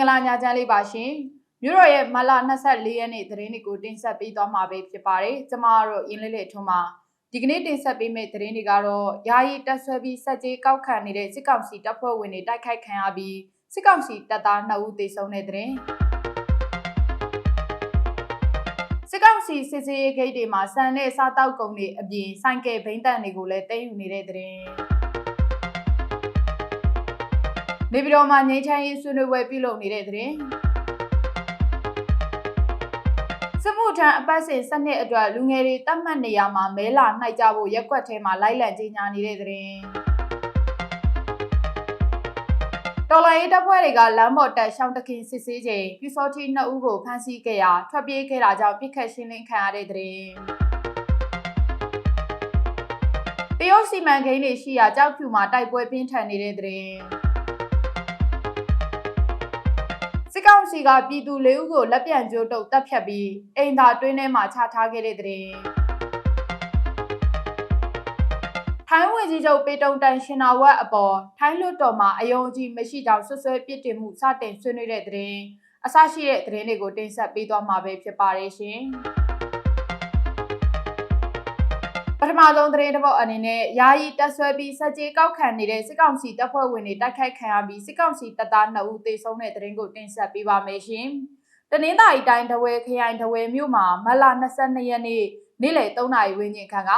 ္ဂလာညချမ်းလေးပါရှင်မြို့တော်ရဲ့မလ24ရက်နေ့သတင်းတွေကိုတင်ဆက်ပေးသွားမှာပဲဖြစ်ပါတယ်ကျမတို့ရင်းလေးလေးထွန်းမှာဒီကနေ့တင်ဆက်ပေးမယ့်သတင်းတွေကတော့ယာယီတက်ဆွဲပြီးစက်ကြီးကောက်ခံနေတဲ့စစ်ကောင်စီတပ်ဖွဲ့ဝင်တွေတိုက်ခိုက်ခံရပြီးစစ်ကောင်စီတပ်သား2ဦးသေဆုံးတဲ့သတင်းစစ်ကောင်စီစစ်စေးဂိတ်တွေမှာစံနဲ့စားတောက်ကုန်တွေအပြင်ဆိုင်ကယ်ဘိန်းတန်တွေကိုလည်းတဲယူနေတဲ့သတင်း နေပြည်တော်မှာငိမ့်ချမ်းရေးဆွေးနွေးပွဲပြုလုပ်နေတဲ့တဲ့ရင်စမှုထံအပတ်စဉ်စနစ်အတွက်လူငယ်တွေတတ်မှတ်နေရမှာမဲလာနှိုက်ကြဖို့ရက်ွက်ထဲမှာလိုက်လံကြီးညာနေတဲ့တဲ့ရင်တော်လိုင်းရေးတပ်ဖွဲ့တွေကလမ်းပေါ်တက်ရှောင်းတခင်စစ်ဆေးချိန်ပြူစောတိနှစ်ဦးကိုဖမ်းဆီးခဲ့ရာထွက်ပြေးခဲ့တာကြောင့်ပြစ်ခတ်ရှင်းလင်းခံရတဲ့တဲ့ရင်တရုတ်စီမံကိန်းတွေရှိရာကြောက်ဖြူမှာတိုက်ပွဲပြင်းထန်နေတဲ့တဲ့ ကောင်စီကပြည်သူလေးဦးကိုလက်ပြန်ကျိုးတုပ်တပ်ဖြတ်ပြီးအိမ်သာတွင်းထဲမှာချထားခဲ့တဲ့တဲ့ရင်ထိုင်းဝင်ကြီးချုပ်ပေတုံတန်ရှင်နာဝက်အပေါ်ထိုင်းလွတ်တော်မှာအယုံအကြည်မရှိကြောင်းဆွဆွဲပြစ်တင်မှုစတင်ဆွေးနွေးတဲ့တဲ့ရင်အဆရှိတဲ့တဲ့ရင်တွေကိုတင်ဆက်ပေးသွားမှာပဲဖြစ်ပါတယ်ရှင် ထမဆုံးသတင်းတစ်ပုဒ်အနေနဲ့ယာယီတက်ဆွဲပြီးစက်ကြီးကောက်ခံနေတဲ့စစ်ကောင်စီတပ်ဖွဲ့ဝင်တွေတိုက်ခိုက်ခံရပြီးစစ်ကောင်စီတပ်သား2ဦးသေဆုံးတဲ့သတင်းကိုတင်ဆက်ပေးပါမယ်ရှင်။တနင်္သာရီတိုင်းတဝဲခရိုင်တဝဲမြို့မှာမလ22ရက်နေ့နေ့လယ်3နာရီဝန်းကျင်ခန့်က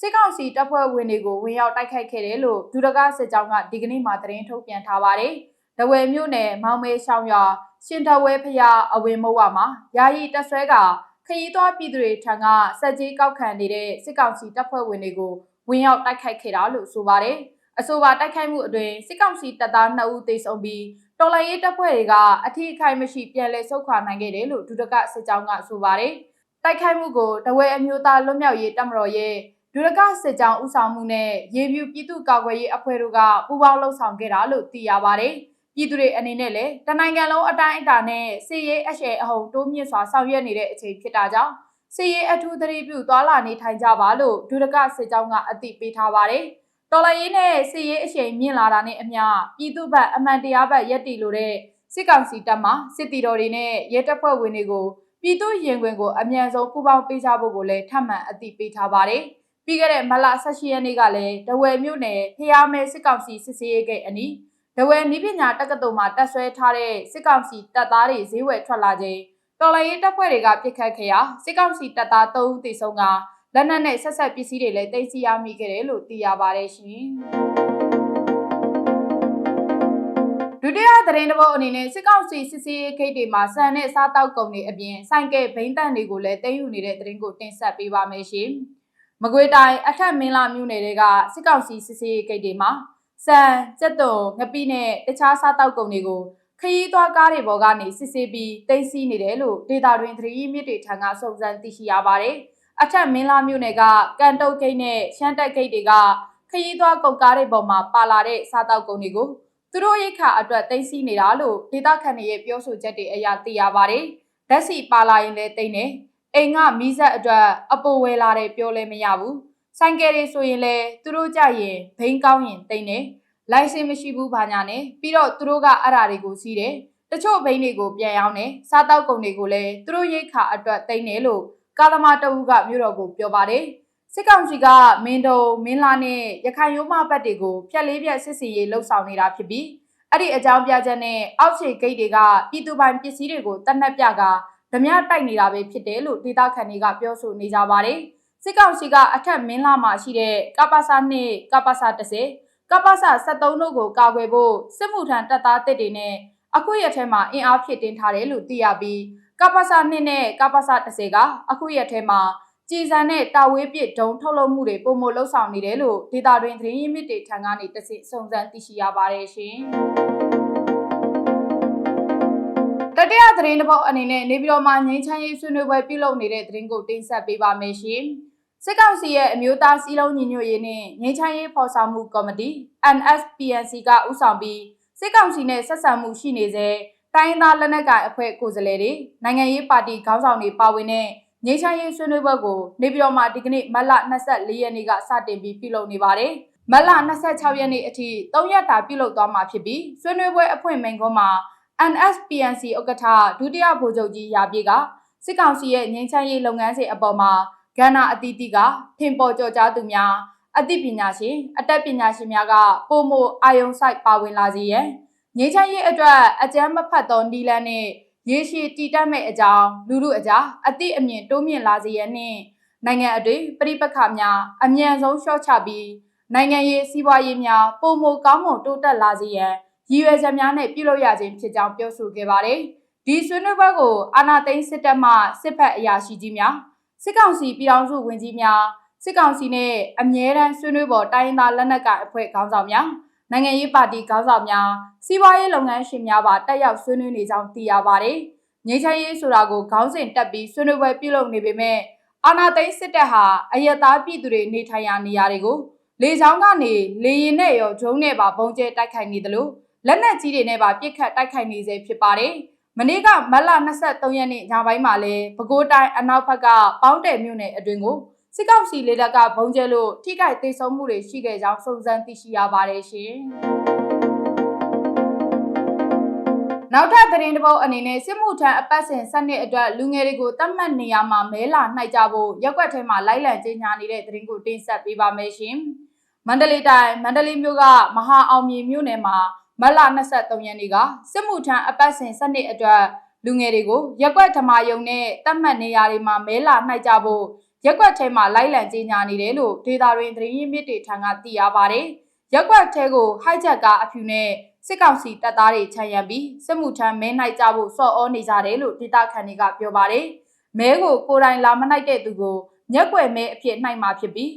စစ်ကောင်စီတပ်ဖွဲ့ဝင်တွေကိုဝင်ရောက်တိုက်ခိုက်ခဲ့တယ်လို့ဒုဒကစစ်ကြောင်းကဒီကနေ့မှသတင်းထုတ်ပြန်ထားပါတယ်။တဝဲမြို့နယ်မောင်မဲရှောင်းရွာရှင်တဝဲဖျားအဝင်မုတ်ဝမှာယာယီတက်ဆွဲက ခရီးသွားပြည်သူတွေထံကစက်ကြီးကောက်ခံနေတဲ့စစ်ကောင်စီတပ်ဖွဲ့ဝင်တွေကိုဝင်ရောက်တိုက်ခိုက်ခဲ့တာလို့ဆိုပါတယ်။အဆိုပါတိုက်ခိုက်မှုအတွင်းစစ်ကောင်စီတပ်သား2ဦးသေဆုံးပြီးတော်လိုင်းရေးတပ်ဖွဲ့တွေကအထီးအခိုက်မရှိပြန်လည်ဆုတ်ခွာနိုင်ခဲ့တယ်လို့ဒုဒကစစ်ကြောင်းကဆိုပါတယ်။တိုက်ခိုက်မှုကိုတဝဲအမျိုးသားလွတ်မြောက်ရေးတပ်မတော်ရဲ့ဒုဒကစစ်ကြောင်းဦးဆောင်မှုနဲ့ရေပြူပြည်သူ့ကာကွယ်ရေးအဖွဲ့တို့ကပူးပေါင်းလှုပ်ဆောင်ခဲ့တာလို့သိရပါတယ်။ ပြည်သူတွေအနေနဲ့လည်းတနိုင်ငံလုံးအတိုင်းအတာနဲ့စစ်ရေးအရှယ်အဟုန်တိုးမြင့်စွာဆောင်ရွက်နေတဲ့အချိန်ဖြစ်တာကြောင့်စစ်ရေးအထူးသတိပြုသွာလာနေထိုင်ကြပါလို့ဒုဒကစစ်ကြောင်းကအသိပေးထားပါတယ်။တော်လရေးနဲ့စစ်ရေးအရှိန်မြင့်လာတာနဲ့အမျှပြည်သူ့ဘက်အမှန်တရားဘက်ရက်တည်လို့တဲ့စစ်ကောင်စီတပ်မှစစ်တီတော်တွေနဲ့ရဲတပ်ဖွဲ့ဝင်တွေကိုပြည်သူရင်ခွင်ကိုအမြန်ဆုံးပူးပေါင်းပေးကြဖို့ကိုလည်းထပ်မံအသိပေးထားပါတယ်။ပြီးခဲ့တဲ့မလ18ရက်နေ့ကလည်းတဝယ်မြို့နယ်ဖျားမဲစစ်ကောင်စီစစ်ဆေးရေးဂိတ်အနီး တဝယ်နီးပညာတက္ကသိုလ်မှာတက်ဆွဲထားတဲ့စစ်ကောင်စီတပ်သားတွေဈေးဝယ်ထွက်လာချိန်တော်လိုင်းရေးတပ်ဖွဲ့တွေကပြစ်ခတ်ခဲ့ရာစစ်ကောင်စီတပ်သား3ဦးသေဆုံးကလက်နက်နဲ့ဆက်ဆက်ပစ္စည်းတွေလည်းသိမ်းဆည်းရမိခဲ့တယ်လို့သိရပါတယ်ရှင်။ဒုတိယသတင်းတစ်ပုဒ်အနေနဲ့စစ်ကောင်စီစစ်စေးခိတ်တွေမှာစံနဲ့စားတောက်ကုန်တွေအပြင်ဆိုင်ကဲဘိန်းတန်တွေကိုလည်းသိမ်းယူနေတဲ့သတင်းကိုတင်ဆက်ပေးပါမယ်ရှင်။မကွေးတိုင်းအထက်မင်းလာမြို့နယ်တွေကစစ်ကောင်စီစစ်စေးခိတ်တွေမှာ စံကြက်တုံငပိနဲ့တခြားစားတောက်ကုန်တွေကိုခရီးသွားကားတွေပေါ်ကနေစစ်ဆေးပြီးတင်စီနေတယ်လို့ဒေတာတွင်သတိမြစ်တွေထံကစုံစမ်းသိရှိရပါတယ်။အထက်မင်းလာမြို့နယ်ကကန်တုတ်ဂိတ်နဲ့ရှမ်းတက်ဂိတ်တွေကခရီးသွားကုန်ကားတွေပေါ်မှာပါလာတဲ့စားတောက်ကုန်တွေကိုသူတို့ရိတ်ခါအတွက်တင်စီနေတာလို့ဒေတာခန်ရဲ့ပြောဆိုချက်တွေအရသိရပါတယ်။ဓာတ်စီပါလာရင်လည်းတိတ်နေအိမ်ကမီးဆက်အတွက်အပေါ်ဝဲလာတဲ့ပြောလဲမရဘူး။ ဆိုင်ကယ်တွေဆိုရင်လည်းသူတို့ကြရင်ဘိန်းကောင်းရင်တိတ်နေ။လိုင်စင်မရှိဘူးဘာညာနဲ့ပြီးတော့သူတို့ကအရာတွေကိုစီးတယ်တချို့ဘိန်းတွေကိုပြန်ရောင်းတယ်စားတောက်ကုန်တွေကိုလည်းသူတို့ရိတ်ခါအတွက်တိမ့်တယ်လို့ကာသမာတအုပ်ကမြို့တော်ကိုပြောပါတယ်စစ်ကောင်စီကမင်းတုံမင်းလာနဲ့ရခိုင်ရိုးမဘက်တွေကိုဖြက်လေးဖြက်စစ်စီရေးလှုပ်ဆောင်နေတာဖြစ်ပြီးအဲ့ဒီအကြောင်းပြချက်နဲ့အောက်ခြေဂိတ်တွေကပြည်သူပိုင်ပစ္စည်းတွေကိုတတ်နှက်ပြကဓမြတိုက်နေတာပဲဖြစ်တယ်လို့ဒေတာခန်တွေကပြောဆိုနေကြပါတယ် စစ်ကောင်စီကအထက်မင်းလာမှာရှိတဲ့ကပ္ပစာနဲ့ကပ္ပစာ30ကပ္ပစ73တို့ကိုကာကွယ်ဖို့စစ်မှုထမ်းတပ်သားတစ်တွေနဲ့အခုရက်ထဲမှာအင်အားဖြည့်တင်းထားတယ်လို့သိရပြီးကပ္ပစ2နဲ့ကပ္ပစ30ကအခုရက်ထဲမှာကြည်စံနဲ့တာဝေးပစ်ဒုံထုတ်လုပ်မှုတွေပုံမလှုပ်ဆောင်နေတယ်လို့ဒေတာတွင်သတင်းရင်းမြစ်တွေထံကနေတဆင့်စုံစမ်းသိရှိရပါတယ်ရှင် သတင်းတစ်ပုဒ်အနေနဲ့နေပြည်တော်မှာငင်းချမ်းရေးဆွေးနွေးပွဲပြုလုပ်နေတဲ့သတင်းကိုတင်ဆက်ပေးပါမယ်ရှင်။စစ်ကောင်စီရဲ့အမျိုးသားစည်းလုံးညီညွတ်ရေးနဲ့ငြိမ်းချမ်းရေးဖော်ဆောင်မှုကော်မတီ NSPNC ကဥဆောင်ပြီးစစ်ကောင်စီနဲ့ဆက်ဆံမှုရှိနေစေတိုင်းသားလက်နက်ကိုင်အဖွဲ့ကိုယ်စားလှယ်တွေနိုင်ငံရေးပါတီခေါင်းဆောင်တွေပါဝင်တဲ့ငြိမ်းချမ်းရေးဆွေးနွေးပွဲကိုနေပြည်တော်မှာဒီကနေ့မတ်လ24ရက်နေ့ကစတင်ပြီးပြုလုပ်နေပါတယ်။မတ်လ26ရက်နေ့အထိ3ရက်တာပြုလုပ်သွားမှာဖြစ်ပြီးဆွေးနွေးပွဲအဖွင့်မိန့်ခွန်းမှာ NSPNC ဥက္ကဋ္ဌဒုတိယဗိုလ်ချုပ်ကြီးရာပြေကစစ်ကောင်စီရဲ့ငြိမ်းချမ်းရေးလုပ်ငန်းစဉ်အပေါ်မှာကဏ္ဍအသီးသီးကထင်ပေါ်ကျော်ကြားသူများအသိပညာရှင်အတတ်ပညာရှင်များကပုံမအာယုံဆိုင်ပါဝင်လာစေရန်ငြိမ်းချမ်းရေးအတွက်အကြမ်းမဖက်သောနီလန်းနဲ့ရေရှည်တည်တတ်မဲ့အကြောင်းလူလူအကြားအသိအမြင်တိုးမြင့်လာစေရန်နှင့်နိုင်ငံအတွေ့ပြိပခါများအမြန်ဆုံးလျှော့ချပြီးနိုင်ငံရေးစီးပွားရေးများပုံမကောင်းမွန်တိုးတက်လာစေရန် ရည်ရွယ်ချက်များနဲ့ပြုလုပ်ရခြင်းဖြစ်ကြောင်းပြောဆိုခဲ့ပါတယ်။ဒီဆွေးနွေးပွဲကိုအာနာသိန်းစစ်တပ်မှစစ်ဖက်အရာရှိကြီးများစစ်ကောင်စီပြည်ထောင်စုဝန်ကြီးများစစ်ကောင်စီနဲ့အမြဲတမ်းဆွေးနွေးပေါ်တိုင်းသားလက်နက်ကိုင်အဖွဲ့ခေါင်းဆောင်များနိုင်ငံရေးပါတီခေါင်းဆောင်များစီးပွားရေးလုပ်ငန်းရှင်များပါတက်ရောက်ဆွေးနွေးနေကြောင်းသိရပါတယ်။ငြိမ်းချမ်းရေးဆိုတာကိုခေါင်းစဉ်တက်ပြီးဆွေးနွေးပွဲပြုလုပ်နေပေမဲ့အာနာသိန်းစစ်တပ်ဟာအယက်သားပြည်သူတွေနေထိုင်ရာနေရာတွေကိုလေကြောင်းကနေလေရင်နဲ့ရောဂျုံနဲ့ပါပုံကျဲတိုက်ခိုက်နေတယ်လို့ လက်နက်ကြီးတွေနဲ့ပါပစ်ခတ်တိုက်ခိုက်နေစေဖြစ်ပါတယ်။မနေ့ကမတ်လ23ရက်နေ့ညပိုင်းမှာလဲပဲခူးတိုင်းအနောက်ဘက်ကပေါင်းတယ်မြို့နယ်အတွင်းကိုစစ်ကောင်စီလေတပ်ကဘုံကျဲလို့ထိခိုက်ဒေဆုံးမှုတွေရှိခဲ့ကြောင်းစုံစမ်းသိရှိရပါတယ်ရှင်။နောက်ထပ်သတင်းတစ်ပုဒ်အနေနဲ့စစ်မှုထမ်းအပတ်စဉ်စနစ်အတွက်လူငယ်တွေကိုတတ်မှတ်နေရမှာမဲလာနှိုက်ကြဖို့ရက်ွက်ထဲမှာလိုက်လံကြေညာနေတဲ့သတင်းကိုတင်ဆက်ပေးပါမယ်ရှင်။မန္တလေးတိုင်းမန္တလေးမြို့ကမဟာအောင်မြေမြို့နယ်မှာ မတ်လ23ရက်နေ့ကစစ်မှုထမ်းအပတ်စဉ်စနစ်အတွက်လူငယ်တွေကိုရက်ွက်ဓမာယုံနဲ့တတ်မှတ်နေရာတွေမှာမဲလာနှိုက်ကြဖို့ရက်ွက်ထဲမှာလိုက်လံကြေညာနေတယ်လို့ဒေတာရင်းသတင်းရင်းမြစ်တွေထံကသိရပါတယ်။ရက်ွက်ထဲကိုဟိုက်ချက်ကားအဖြူနဲ့စစ်ကောင်စီတပ်သားတွေခြံရံပြီးစစ်မှုထမ်းမဲနှိုက်ကြဖို့စော့ဩနေကြတယ်လို့ဒေတာခန်တွေကပြောပါတယ်။မဲကိုကိုယ်တိုင်လာမနှိုက်တဲ့သူကိုညက်ွယ်မဲအဖြစ်နှိုက်မှာဖြစ်ပြီး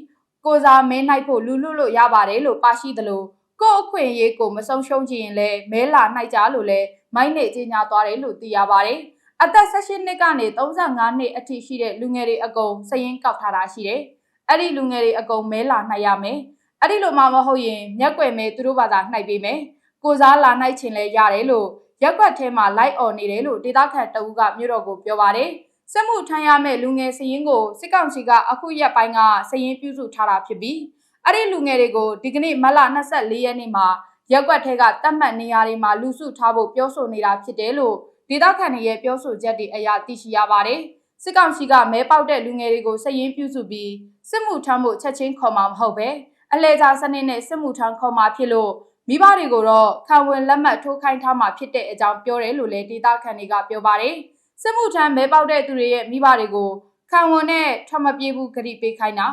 ကိုစားမဲနှိုက်ဖို့လူလူလို့ရပါတယ်လို့ပါရှိသလို ကို့အခွင့်အရေးကိုမဆုံးရှုံးချင်ရင်လည်းမဲလာနှိုက်ကြလို့လည်းမိုင်းနေကြီးညာသွားတယ်လို့သိရပါတယ်။အသက်18နှစ်ကနေ35နှစ်အထိရှိတဲ့လူငယ်တွေအကုန်စရင်ကောက်ထားတာရှိတယ်။အဲ့ဒီလူငယ်တွေအကုန်မဲလာနှိုက်ရမယ်။အဲ့ဒီလိုမှမဟုတ်ရင်မျက်ွယ်မဲသူတို့ဘာသာနှိုက်ပေးမယ်။ကိုစားလာနှိုက်ချင်လဲရတယ်လို့ရက်ွက်ထဲမှာလိုက်អော်နေတယ်လို့ဒေသခံတအူးကမြို့တော်ကိုပြောပါတယ်။စစ်မှုထမ်းရမယ့်လူငယ်စရင်ကိုစစ်ကောင်စီကအခုရက်ပိုင်းကစရင်ပြုစုထားတာဖြစ်ပြီး အဲ့ဒီလူငယ်တွေကိုဒီကနေ့မလ24ရက်နေ့မှာရက်ွက်ထဲကတတ်မှတ်နေရာတွေမှာလူစုထားဖို့ပြောဆိုနေတာဖြစ်တယ်လို့ဒေသခံတွေရဲ့ပြောဆိုချက်တွေအရသိရှိရပါတယ်။စစ်ကောင်စီကမဲပေါက်တဲ့လူငယ်တွေကိုစည်ရင်ပြုစုပြီးစစ်မှုထမ်းဖို့ချက်ချင်းခေါ်မှာမဟုတ်ပဲအလဲချာစနစ်နဲ့စစ်မှုထမ်းခေါ်မှာဖြစ်လို့မိဘတွေကိုတော့ခံဝင်လက်မှတ်ထိုးခိုင်းထားမှာဖြစ်တဲ့အကြောင်းပြောတယ်လို့လည်းဒေသခံတွေကပြောပါတယ်။စစ်မှုထမ်းမဲပေါက်တဲ့သူတွေရဲ့မိဘတွေကိုခံဝန်နဲ့ထမပြေဘူးဂရိပေးခိုင်းတာ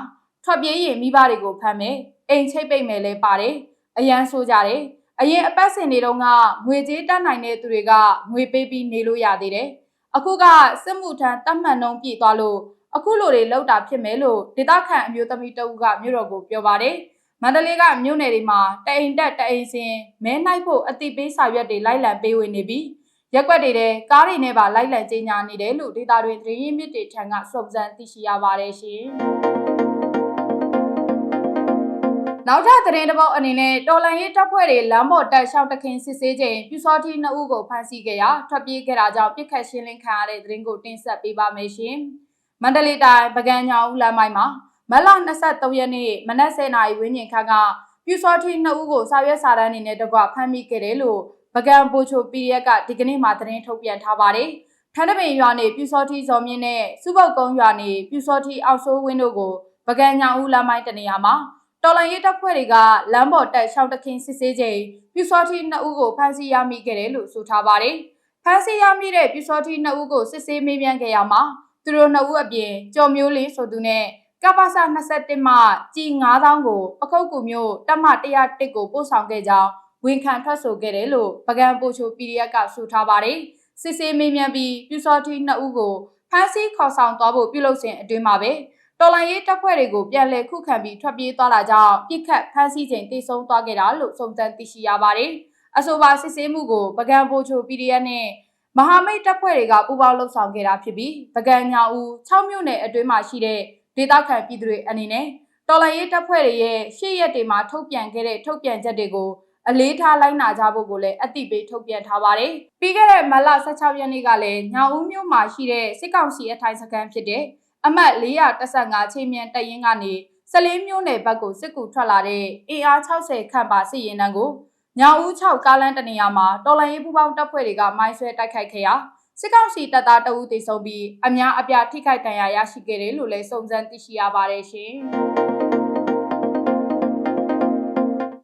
ထွက်ပြေးရင်မိဘတွေကိုဖမ်းမယ်အိမ်ချိတ်ပိတ်မယ်လဲပါတယ်အရန်ဆိုကြတယ်အရင်အပတ်စဉ်တွေတုန်းကငွေကြေးတတ်နိုင်တဲ့သူတွေကငွေပေးပြီးနေလို့ရသေးတယ်အခုကစစ်မှုထမ်းတတ်မှတ်နှုံးပြည့်သွားလို့အခုလိုတွေလောက်တာဖြစ်မယ်လို့ဒေသခံအမျိုးသမီးတဦးကမြို့တော်ကိုပြောပါတယ်မန္တလေးကမြို့နယ်တွေမှာတအိမ်တက်တအိမ်စင်မဲနိုင်ဖို့အတိပေးစာရွက်တွေလိုက်လံပေးဝင်နေပြီးရက်ွက်တွေတဲ့ကားတွေနဲ့ပါလိုက်လံကြေညာနေတယ်လို့ဒေတာတွင်သတင်းရင်းမြစ်တွေထံကစုံစမ်းသိရှိရပါတယ်ရှင် နောက်ထပ်သတင်းတစ်ပုဒ်အနေနဲ့တော်လန်ရေးတပ်ဖွဲ့တွေလမ်းပေါ်တက်ရှောက်တခင်စစ်ဆေးချိန်ပြူစောတိနှစ်ဦးကိုဖမ်းဆီးခဲ့ရာထွက်ပြေးခဲ့တာကြောင့်ပြစ်ခတ်ရှင်းလင်းခံရတဲ့သတင်းကိုတင်ဆက်ပေးပါမယ်ရှင်။မန္တလေးတိုင်းပကံညောင်ဦးလမ်းမိုင်းမှာမလ23ရက်နေ့မနက်10:00နာရီဝန်းကျင်ခန့်ကပြူစောတိနှစ်ဦးကိုစာရွက်စာတမ်းအနေနဲ့တကွဖမ်းမိခဲ့တယ်လို့ပကံပိုချို PDF ကဒီကနေ့မှသတင်းထုတ်ပြန်ထားပါတယ်။ထန်းတပင်ရွာနေပြူစောတိဇော်မြင့်နဲ့စုပုတ်ကုန်းရွာနေပြူစောတိအောက်ဆိုးဝင်းတို့ကိုပကံညောင်ဦးလမ်းမိုင်းတနေရာမှာ တော်လန်ရေးတပ်ဖွဲ့တွေကလမ်းပေါ်တက်ရှောက်တခင်စစ်ဆေးချိန်ပြူစောတိနှစ်ဦးကိုဖမ်းဆီးရမိခဲ့တယ်လို့ဆိုထားပါတယ်။ဖမ်းဆီးရမိတဲ့ပြူစောတိနှစ်ဦးကိုစစ်ဆေးမေးမြန်းခဲ့ရမှာသူတို့နှစ်ဦးအပြင်ကြော်မျိုးလေးဆိုသူနဲ့ကပ္ပစ21မှကြီး9000ကိုပခုတ်ကူမျိုးတက်မ101ကိုပို့ဆောင်ခဲ့ကြောင်းဝန်ခံထွက်ဆိုခဲ့တယ်လို့ပကံပိုချို PDF ကဆိုထားပါတယ်။စစ်ဆေးမေးမြန်းပြီးပြူစောတိနှစ်ဦးကိုဖမ်းဆီးခေါ်ဆောင်သွားဖို့ပြုလုပ်စဉ်အတွင်းမှာပဲ တော်လိုင်းရေးတပ်ဖွဲ့တွေကိုပြန်လည်ခုခံပြီးထွက်ပြေးသွားတာကြောင့်ပြစ်ခတ်ဖမ်းဆီးချိန်တိစုံသွားခဲ့တာလို့စုံစမ်းသိရှိရပါတယ်။အဆိုပါစစ်ဆေးမှုကိုပကံပိုချို PDF နဲ့မဟာမိတ်တပ်ဖွဲ့တွေကပူးပေါင်းလှုပ်ဆောင်ခဲ့တာဖြစ်ပြီးပကံညာဦး6မြို့နယ်အတွင်းမှာရှိတဲ့ဒေသခံပြည်သူတွေအနေနဲ့တော်လိုင်းရေးတပ်ဖွဲ့တွေရဲ့ရှေ့ရက်တွေမှာထုတ်ပြန်ခဲ့တဲ့ထုတ်ပြန်ချက်တွေကိုအလေးထားလိုက်နာကြဖို့ကိုလည်းအတိပေးထုတ်ပြန်ထားပါတယ်။ပြီးခဲ့တဲ့မလ16ရက်နေ့ကလည်းညောင်ဦးမြို့မှာရှိတဲ့စစ်ကောင်စီအထိုင်စခန်းဖြစ်တဲ့ အမှတ်415ချိန်မြန်တရင်ကနေစလင်းမျိုးနယ်ဘက်ကိုစစ်ကူထွက်လာတဲ့အင်အား60ခန့်ပါစစ်ရင်တန်းကိုညညောင်ဦး6ကားလမ်းတနေရာမှာတော်လိုင်းရေးပူးပေါင်းတပ်ဖွဲ့တွေကမိုင်းဆွဲတိုက်ခိုက်ခဲ့ရာစစ်ကောင်စီတပ်သားတအုပ်တေဆုံးပြီးအများအပြားထိခိုက်ဒဏ်ရာရရှိခဲ့တယ်လို့လည်းစုံစမ်းသိရှိရပါတယ်ရှင်။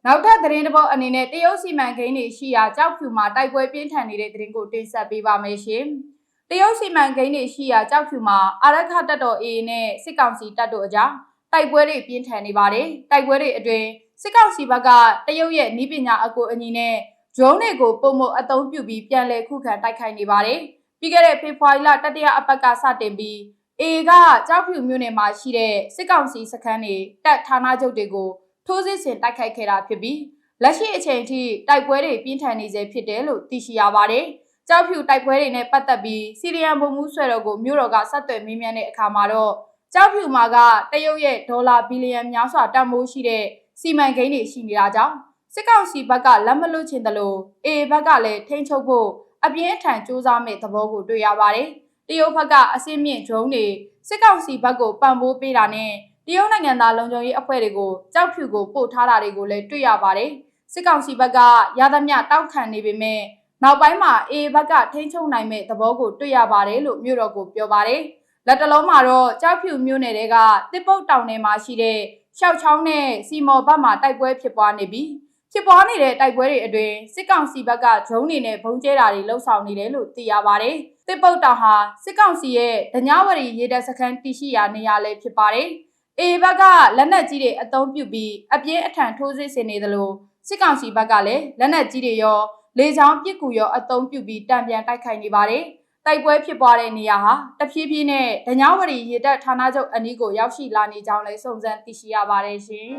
နောက်ထပ်သတင်းတစ်ပုဒ်အနေနဲ့တရုတ်စီမံကိန်းတွေရှိရာကြောက်ဖြူမှာတိုက်ပွဲပြင်းထန်နေတဲ့သတင်းကိုတင်ဆက်ပေးပါမယ်ရှင်။ တရုတ်စီမံကိန်းတွေရှိရာကြောက်ဖြူမှာအာရခတပ်တော် AA နဲ့စစ်ကောင်စီတပ်တို့အကြားတိုက်ပွဲတွေပြင်းထန်နေပါတယ်။တိုက်ပွဲတွေအတွင်းစစ်ကောင်စီဘက်ကတရုတ်ရဲ့နီးပညာအကူအညီနဲ့ drone တွေကိုပုံမအသုံးပြုပြီးပြန်လည်ခုခံတိုက်ခိုက်နေပါတယ်။ပြီးခဲ့တဲ့ဖေဖော်ဝါရီလတတိယအပတ်ကစတင်ပြီး A ကကြောက်ဖြူမြို့နယ်မှာရှိတဲ့စစ်ကောင်စီစခန်းတွေတပ်ဌာနချုပ်တွေကိုထိုးစစ်ဆင်တိုက်ခိုက်ခဲ့တာဖြစ်ပြီးလက်ရှိအချိန်ထိတိုက်ပွဲတွေပြင်းထန်နေစေဖြစ်တယ်လို့သိရှိရပါတယ်။ ကြောက်ဖြူတိုက်ပွဲတွေနဲ့ပတ်သက်ပြီးစီရီယံဗိုလ်မှူးဆွဲတော်ကိုမြို့တော်ကဆက်သွယ်မေးမြန်းတဲ့အခါမှာတော့ကြောက်ဖြူမှာကတရုတ်ရဲ့ဒေါ်လာဘီလီယံများစွာတန်ဖိုးရှိတဲ့စီမံကိန်းတွေရှိနေတာကြောင့်စစ်ကောင်စီဘက်ကလက်မလွတ်ချင်တယ်လို့ A ဘက်ကလည်းထိန်းချုပ်ဖို့အပြင်းအထန်စ조사မဲ့သဘောကိုတွေ့ရပါတယ်။တရုတ်ဘက်ကအစင်းမြင့် drone တွေစစ်ကောင်စီဘက်ကိုပံ့ပိုးပေးတာနဲ့တရုတ်နိုင်ငံသားလုံခြုံရေးအဖွဲ့တွေကိုကြောက်ဖြူကိုပို့ထားတာတွေကိုလည်းတွေ့ရပါတယ်။စစ်ကောင်စီဘက်ကရသမျှတောက်ခံနေပေမဲ့ နောက်ပိုင်းမှာ A ဘက်ကထိန်းချုပ်နိုင်မဲ့သဘောကိုတွေ့ရပါတယ်လို့မြို့တော်ကိုပြောပါတယ်။လက်တလုံးမှာတော့ကြောက်ဖြူမြို့နယ်တွေကတစ်ပုတ်တောင်နယ်မှာရှိတဲ့ရှောက်ချောင်းနဲ့စီမော်ဘက်မှာတိုက်ပွဲဖြစ်ပွားနေပြီးဖြစ်ပွားနေတဲ့တိုက်ပွဲတွေအတွင်းစစ်ကောင်စီဘက်ကဂျုံတွေနဲ့ဘုံကျဲတာတွေလှုပ်ဆောင်နေတယ်လို့သိရပါတယ်။တစ်ပုတ်တောင်ဟာစစ်ကောင်စီရဲ့ဒညဝရီရေတပ်စခန်းတရှိရာနေရာလည်းဖြစ်ပါတယ်။ A ဘက်ကလက်နက်ကြီးတွေအသုံးပြုပြီးအပြင်းအထန်ထိုးစစ်ဆင်နေသလိုစစ်ကောင်စီဘက်ကလည်းလက်နက်ကြီးတွေရော လေကြောင်းပစ်ကူရောအသုံးပြုပြီးတံပြန်တိုက်ခိုက်နေပါတယ်။တိုက်ပွဲဖြစ်ပွားတဲ့နေရာဟာတဖြည်းဖြည်းနဲ့ဒညဝရီရေတပ်ဌာနချုပ်အနီးကိုရောက်ရှိလာနေကြောင်းလည်းစုံစမ်းသိရှိရပါတယ်ရှင်။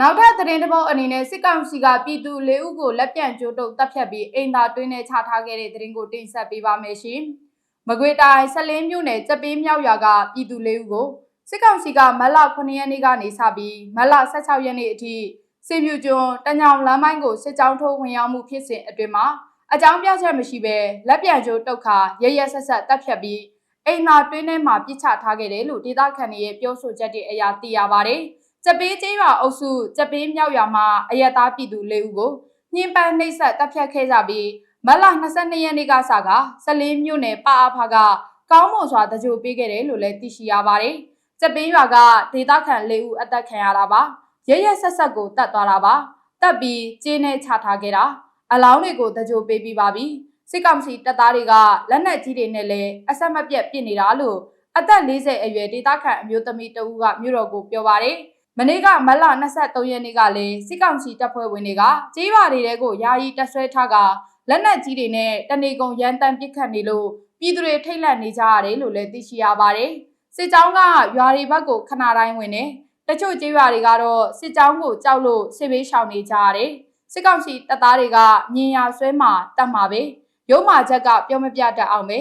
နောက်ထပ်သတင်းတစ်ပုဒ်အနေနဲ့စစ်ကောင်စီကပြည်သူ၄ဦးကိုလက်ပြန်ကျိုးတုပ်တပ်ဖြတ်ပြီးအိမ်သာတွင်းထဲချထားခဲ့တဲ့သတင်းကိုတင်ဆက်ပေးပါမယ်ရှင်။မကွေတိုင်းဆက်လင်းမြို့နယ်ကြက်ပေးမြောက်ရွာကပြည်သူ၄ဦးကိုစစ်ကောင်စီကမတ်လ9ရက်နေ့ကနေစပြီးမတ်လ16ရက်နေ့အထိ စေပြူကျွန်းတညောင်လမ်းမိုင်းကိုစစ်ကြောင်းထိုးဝင်ရောက်မှုဖြစ်စဉ်အတွင်းမှာအကြောင်းပြချက်မရှိဘဲလက်ပြန်ကျိုးတုတ်ခါရရဆက်ဆက်တပ်ဖြတ်ပြီးအိမ်သာတွင်းထဲမှာပြစ်ချထားခဲ့တယ်လို့ဒေသခံတွေရဲ့ပြောဆိုချက်တွေအရသိရပါတယ်။ကြက်ပေးကျေးရွာအုပ်စုကြက်ပေးမြောက်ရွာမှာအယက်သားပြည်သူ၄ဦးကိုညှဉ်းပန်းနှိပ်စက်တပ်ဖြတ်ခဲ့ကြပြီးမတ်လ22ရက်နေ့ကစကစလင်းမြို့နယ်ပအားဖကကောင်းမွန်စွာတကြိုပေးခဲ့တယ်လို့လည်းသိရှိရပါတယ်။ကြက်ပေးရွာကဒေသခံ၄ဦးအသက်ခံရတာပါ။ ရရဆက်ဆက်ကိုတတ်သွားတာပါ။တက်ပြီးကျေးနဲ့ချထားခဲ့တာအလောင်းတွေကိုတကြိုပေးပြီးပါပြီ။စစ်ကောင်စီတပ်သားတွေကလက်နက်ကြီးတွေနဲ့လည်းအဆက်မပြတ်ပစ်နေတာလို့အသက်40အရွယ်ဒေသခံအမျိုးသမီးတဦးကမြို့တော်ကိုပြောပါတယ်။မနေ့ကမလ23ရက်နေ့ကလည်းစစ်ကောင်စီတပ်ဖွဲ့ဝင်တွေကကြေးရွာတွေကိုယာယီတက်ဆွဲထားကလက်နက်ကြီးတွေနဲ့တနေကုန်ရန်တမ်းပစ်ခတ်နေလို့ပြည်သူတွေထိတ်လန့်နေကြရတယ်လို့လည်းသိရှိရပါတယ်။စစ်ကြောင်းကရွာတွေဘက်ကိုခဏတိုင်းဝင်နေ တချို့ကြေးရွာတွေကတော့စစ်ကြောင်းကိုကြောက်လို့စစ်ဘေးရှောင်နေကြရတယ်။စစ်ကောင်စီတပ်သားတွေကမြင်ရဆွဲမှာတတ်မှာပဲရုံးမာချက်ကပြောမပြတတ်အောင်ပဲ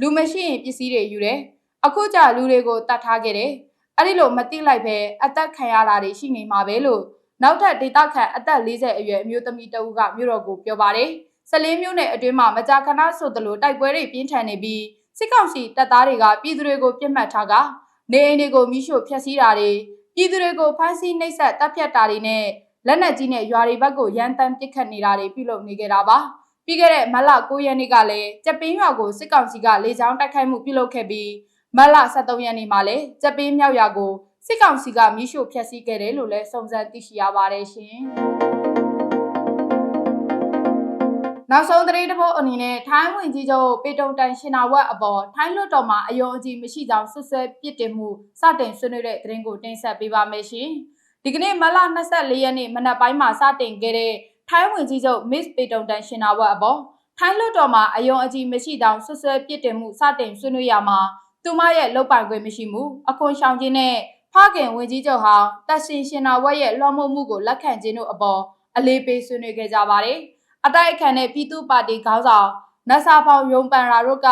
လူမရှိရင်ပစ္စည်းတွေယူတယ်အခုကြလူတွေကိုတတ်ထားခဲ့တယ်အဲ့ဒီလိုမတိလိုက်ပဲအသက်ခံရတာတွေရှိနေမှာပဲလို့နောက်ထပ်ဒေတာခန်အသက်40အရွယ်အမျိုးသမီးတဦးကမြို့တော်ကိုပြောပါတယ်ဆလင်းမျိုးနယ်အတွင်းမှာမကြာခဏဆိုသလိုတိုက်ပွဲတွေပြင်းထန်နေပြီးစစ်ကောင်စီတပ်သားတွေကပြည်သူတွေကိုပြစ်မှတ်ထားကနေအိမ်တွေကိုမိရှို့ဖျက်ဆီးတာတွေ ပြည်သူတွေကိုဖမ်းဆီးနှိပ်စက်တပ်ဖြတ်တာတွေနဲ့လက်နက်ကြီးနဲ့ရွာတွေဘက်ကိုရန်တမ်းပစ်ခတ်နေတာတွေပြုလုပ်နေကြတာပါပြီးခဲ့တဲ့မလ9ရက်နေ့ကလည်းကြက်ပင်းရွာကိုစစ်ကောင်စီကလေကြောင်းတိုက်ခိုက်မှုပြုလုပ်ခဲ့ပြီးမလ23ရက်နေ့မှာလည်းကြက်ပင်းမြောက်ရွာကိုစစ်ကောင်စီကမိရှို့ဖျက်ဆီးခဲ့တယ်လို့လည်းစုံစမ်းသိရှိရပါတယ်ရှင် နောက်ဆုံးသတင်းတစ်ပုဒ်အနေနဲ့ထိုင်းဝင်ကြီးချုပ်ပေတုံတန်ရှင်နာဝက်အပေါ်ထိုင်းလွှတ်တော်မှာအယုံအကြည်မရှိကြောင်းဆွဆွဲပြစ်တင်မှုစတင်ဆွေးနွေးတဲ့သတင်းကိုတင်ဆက်ပေးပါမယ်ရှင်။ဒီကနေ့မလ24ရက်နေ့မနက်ပိုင်းမှာစတင်ခဲ့တဲ့ထိုင်းဝင်ကြီးချုပ် Miss ပေတုံတန်ရှင်နာဝက်အပေါ်ထိုင်းလွှတ်တော်မှာအယုံအကြည်မရှိကြောင်းဆွဆွဲပြစ်တင်မှုစတင်ဆွေးနွေးရမှာသူမရဲ့လောက်ပိုင်ခွင့်မရှိမှုအခွန်ရှောင်ခြင်းနဲ့ဖခင်ဝင်ကြီးချုပ်ဟောင်းတက်ရှင်ရှင်နာဝက်ရဲ့လွှမ်းမိုးမှုကိုလက်ခံခြင်းတို့အပေါ်အလေးပေးဆွေးနွေးခဲ့ကြပါတယ်။ အတိုက်အခံတဲ့ပြည်သူ့ပါတီခေါင်းဆောင်နတ်စာဖောင်ယုံပန်ရာတို့က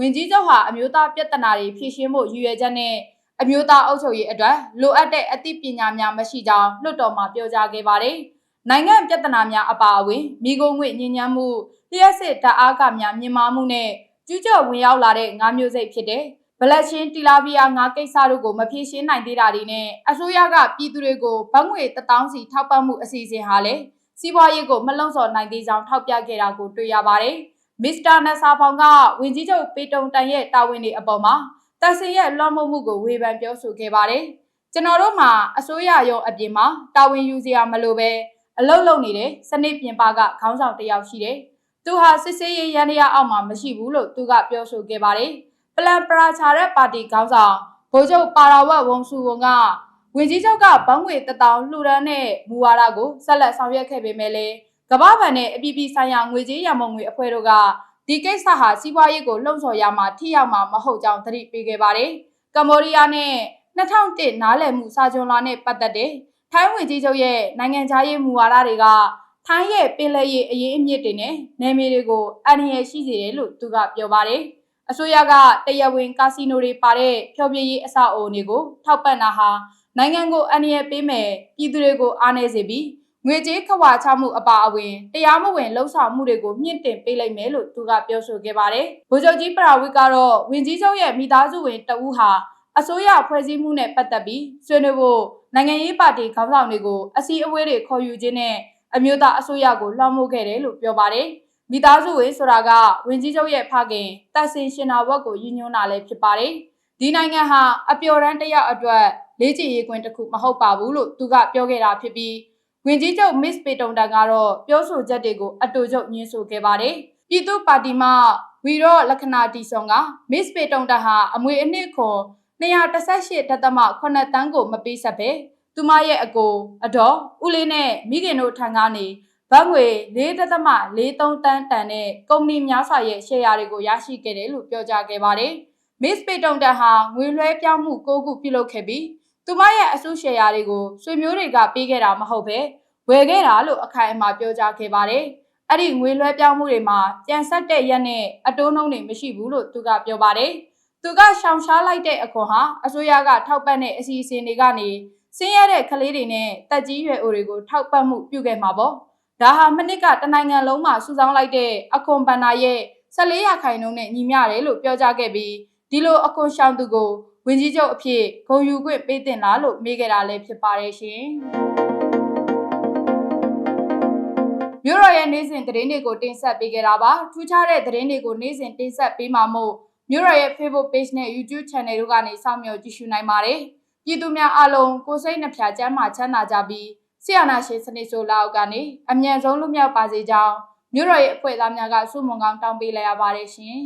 ဝင်ကြီးချုပ်ဟာအမျိုးသားပြဿနာတွေဖြေရှင်းဖို့ရည်ရွယ်ချက်နဲ့အမျိုးသားအုပ်ချုပ်ရေးအတွက်လိုအပ်တဲ့အသိပညာများမရှိကြောင်းလွှတ်တော်မှာပြောကြားခဲ့ပါတယ်။နိုင်ငံပြဿနာများအပါအဝင်မိโกငွေညဉ့်ညမ်းမှုလျှက်စစ်ဓာတ်အားကများမြင့်မားမှုနဲ့ကျူးကျော်ဝင်ရောက်လာတဲ့ငါးမျိုးစိတ်ဖြစ်တဲ့ဗဗလက်ချင်းတီလာဗီယာငါကိစ္စတို့ကိုမဖြေရှင်းနိုင်သေးတာတွေနဲ့အစိုးရကပြည်သူတွေကိုဗတ်ငွေ1000စီထောက်ပံ့မှုအစီအစဉ်ဟာလည်း စီးပွားရေးကိုမလုံဆော်နိုင်သေးကြောင်းထောက်ပြခဲ့တာကိုတွေ့ရပါတယ်။မစ္စတာနဆာဖောင်ကဝင်ကြီးချုပ်ပေတုံတန်ရဲ့တာဝန်တွေအပေါ်မှာတပ်စင်ရဲ့လွှမ်းမိုးမှုကိုဝေဖန်ပြောဆိုခဲ့ပါတယ်။ကျွန်တော်တို့မှာအစိုးရရုံးအပြင်မှာတာဝန်ယူစရာမလိုပဲအလုတ်လုံနေတဲ့စနစ်ပြင်ပကခေါင်းဆောင်တစ်ယောက်ရှိတယ်။သူဟာစစ်စေးရေးရန်ရအောက်မှာမရှိဘူးလို့သူကပြောဆိုခဲ့ပါတယ်။ပလန်ပရာချာတဲ့ပါတီခေါင်းဆောင်ဗိုလ်ချုပ်ပါရာဝတ်ဝုံစုဝံက ဝင်ကြီးချုပ်ကဘန်းငွေတထောင်လှူဒန်းတဲ့မူဝါဒကိုဆက်လက်ဆောင်ရွက်ခဲ့ပေမဲ့လည်းကမ္ဘာ့ဘဏ်နဲ့အပြည်ပြည်ဆိုင်ရာငွေကြေးရမုံငွေအဖွဲ့တို့ကဒီကိစ္စဟာစီးပွားရေးကိုလှုံ့ဆော်ရမှာထိရောက်မှာမဟုတ်ကြောင်းသတိပေးခဲ့ပါတယ်။ကမ္ဘောဒီးယားနဲ့2001နားလည်မှုစာချုပ်လာနဲ့ပတ်သက်တဲ့ထိုင်းဝင်ကြီးချုပ်ရဲ့နိုင်ငံခြားရေးမူဝါဒတွေကထိုင်းရဲ့ပင်လယ်ရေးအရေးအမြစ်တွေနဲ့နယ်မြေတွေကိုအန္တရာယ်ရှိစေတယ်လို့သူကပြောပါတယ်။အစိုးရကတရားဝင်ကာစီနိုတွေပါတဲ့ဖျော်ဖြေရေးအဆောက်အအုံတွေကိုထောက်ပံ့တာဟာ နိုင်ငံကိုအန္တရာယ်ပေးမယ်ပြည်သူတွေကိုအားနည်းစေပြီးငွေကြေးခဝါချမှုအပါအဝင်တရားမဝင်လှုပ်ဆောင်မှုတွေကိုမြင့်တင်ပေးလိုက်မယ်လို့သူကပြောဆိုခဲ့ပါတယ်။ဗိုလ်ချုပ်ကြီးပရာဝစ်ကတော့ဝင်ကြီးချုပ်ရဲ့မိသားစုဝင်တဦးဟာအစိုးရဖွဲ့စည်းမှုနဲ့ပတ်သက်ပြီးဆွေးနွေးဖို့နိုင်ငံရေးပါတီခေါင်းဆောင်တွေကိုအစည်းအဝေးတွေခေါ်ယူခြင်းနဲ့အမျိုးသားအစိုးရကိုလွှမ်းမိုးခဲ့တယ်လို့ပြောပါတယ်။မိသားစုဝင်ဆိုတာကဝင်ကြီးချုပ်ရဲ့ဖခင်တပ်စင်ရှင်နာဘတ်ကိုရည်ညွှန်းတာလည်းဖြစ်ပါတယ်။ဒီနိုင်ငံဟာအပျော်တမ်းတစ်ယောက်အတွက် လေးချီရေးကွင်းတစ်ခုမဟုတ်ပါဘူးလို့သူကပြောခဲ့တာဖြစ်ပြီးဝင်ကြီးချုပ်မစ်ပေတုံတန်ကတော့ပြောဆိုချက်တွေကိုအတူချုပ်ညှင်းဆိုခဲ့ပါတယ်။ပြည်သူ့ပါတီမှဝီရော့လက္ခဏာတီဆောင်ကမစ်ပေတုံတန်ဟာအမွေအနှစ်ခွန်218.8တန်းကိုမပေးဆက်ပဲသူမရဲ့အကိုအတော်ဦးလေးနဲ့မိခင်တို့ထံကနေဘတ်ငွေ4.43တန်းတန်တဲ့ကုမ္ပဏီများစွာရဲ့ရှယ်ယာတွေကိုရရှိခဲ့တယ်လို့ပြောကြားခဲ့ပါတယ်။ Miss ပေတုံတန်ဟာငွေလွှဲပြောင်းမှု၉ခုပြုလုပ်ခဲ့ပြီး သူမရဲ့အစုရှယ်ယာတွေကိုဆွေမျိုးတွေကပေးခဲ့တာမဟုတ်ပဲဝယ်ခဲ့တာလို့အခိုင်အမာပြောကြားခဲ့ပါတယ်။အဲ့ဒီငွေလွှဲပြောင်းမှုတွေမှာပြန်ဆက်တဲ့ရက်နဲ့အတိုးနှုန်းတွေမရှိဘူးလို့သူကပြောပါတယ်။သူကရှောင်ရှားလိုက်တဲ့အခွန်ဟာအစိုးရကထောက်ပံ့တဲ့အစီအစဉ်တွေကနေဆင်းရဲတဲ့ကလေးတွေနဲ့တက်ကြီးရွယ်အိုတွေကိုထောက်ပံ့မှုပြုခဲ့မှာပေါ့။ဒါဟာမနစ်ကတနိုင်ငံလုံးမှာစုဆောင်းလိုက်တဲ့အခွန်ဘဏ္ဍာရဲ့14ရာခိုင်နှုန်းနဲ့ညီမျှတယ်လို့ပြောကြားခဲ့ပြီးဒီလိုအခွန်ရှောင်သူကို ဝင်ကြီးချုပ်အဖြစ်ဂုဏ်ယူခွင့်ပေးတင်လားလို့မေးခဲ့တာလည်းဖြစ်ပါတယ်ရှင်။မြို့တော်ရဲ့နေ့စဉ်သတင်းတွေကိုတင်ဆက်ပေးခဲ့တာပါထူးခြားတဲ့သတင်းတွေကိုနေ့စဉ်တင်ဆက်ပေးမှာမို့မြို့တော်ရဲ့ Facebook Page နဲ့ YouTube Channel တို့ကနေစောင့်မျှော်ကြည့်ရှုနိုင်ပါတယ်ပြည်သူများအားလုံးကိုစိတ်နှဖျားချမ်းသာချမ်းသာကြပြီးဆရာနာရှင်စနစ်ဆိုလောက်ကနေအမြန်ဆုံးလွတ်မြောက်ပါစေကြောင်းမြို့တော်ရဲ့အဖွဲ့သားများကစုမုံကောင်းတောင်းပေးလိုက်ရပါတယ်ရှင်